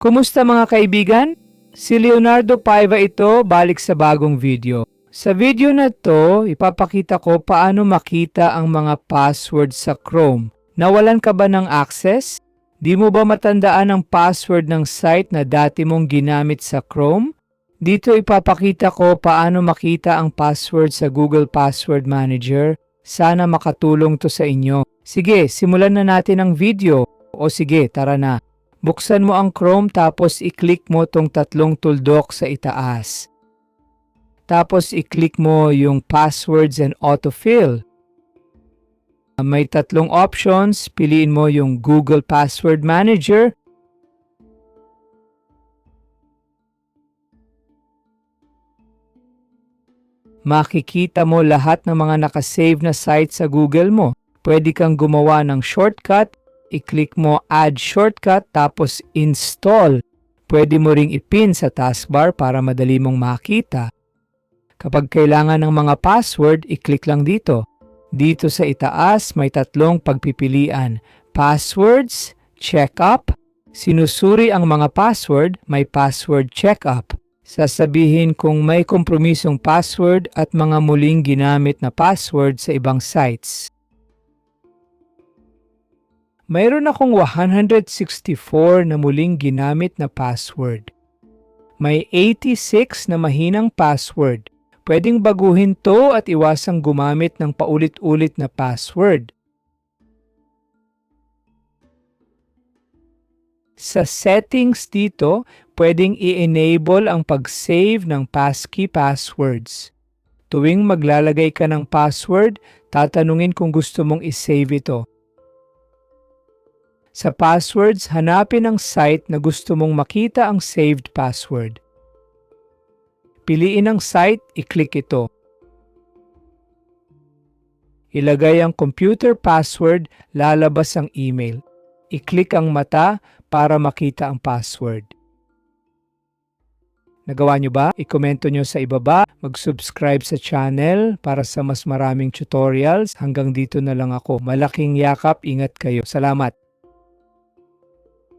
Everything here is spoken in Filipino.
Kumusta mga kaibigan? Si Leonardo Paiva ito balik sa bagong video. Sa video na to, ipapakita ko paano makita ang mga password sa Chrome. Nawalan ka ba ng access? Di mo ba matandaan ang password ng site na dati mong ginamit sa Chrome? Dito ipapakita ko paano makita ang password sa Google Password Manager. Sana makatulong to sa inyo. Sige, simulan na natin ang video. O sige, tara na. Buksan mo ang Chrome tapos i-click mo tong tatlong tuldok sa itaas. Tapos i-click mo yung passwords and autofill. May tatlong options. Piliin mo yung Google Password Manager. Makikita mo lahat ng mga nakasave na site sa Google mo. Pwede kang gumawa ng shortcut. I-click mo Add Shortcut tapos Install. Pwede mo ring ipin sa taskbar para madali mong makita. Kapag kailangan ng mga password, i-click lang dito. Dito sa itaas, may tatlong pagpipilian. Passwords, Checkup. Sinusuri ang mga password, may password checkup. Sasabihin kung may kompromisong password at mga muling ginamit na password sa ibang sites. Mayroon akong 164 na muling ginamit na password. May 86 na mahinang password. Pwedeng baguhin to at iwasang gumamit ng paulit-ulit na password. Sa settings dito, pwedeng i-enable ang pag-save ng passkey passwords. Tuwing maglalagay ka ng password, tatanungin kung gusto mong i-save ito. Sa passwords, hanapin ang site na gusto mong makita ang saved password. Piliin ang site, i-click ito. Ilagay ang computer password, lalabas ang email. I-click ang mata para makita ang password. Nagawa nyo ba? I-komento nyo sa ibaba, mag-subscribe sa channel para sa mas maraming tutorials. Hanggang dito na lang ako. Malaking yakap, ingat kayo. Salamat!